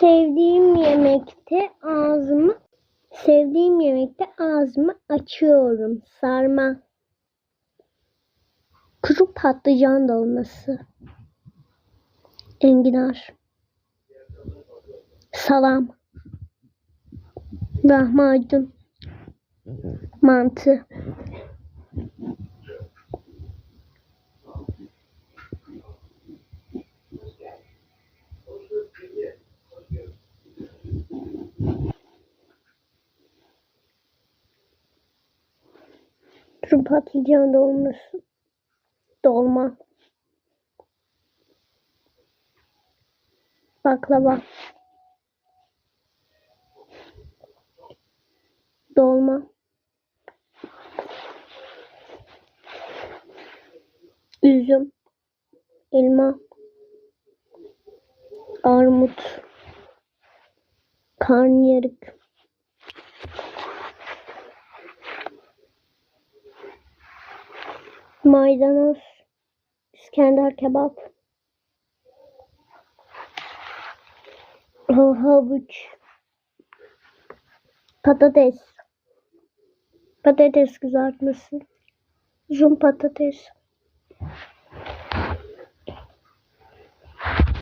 Sevdiğim yemekte ağzımı sevdiğim yemekte ağzımı açıyorum. Sarma. Kuru patlıcan dolması. Enginar. Salam. Lahmacun. Mantı. Kuru patlıcan dolması. Dolma. Baklava. Dolma. Üzüm. Elma. Armut. Karnıyarık. Maydanoz. İskender kebap. Ha- Havuç. Patates. Patates kızartması. Uzun patates.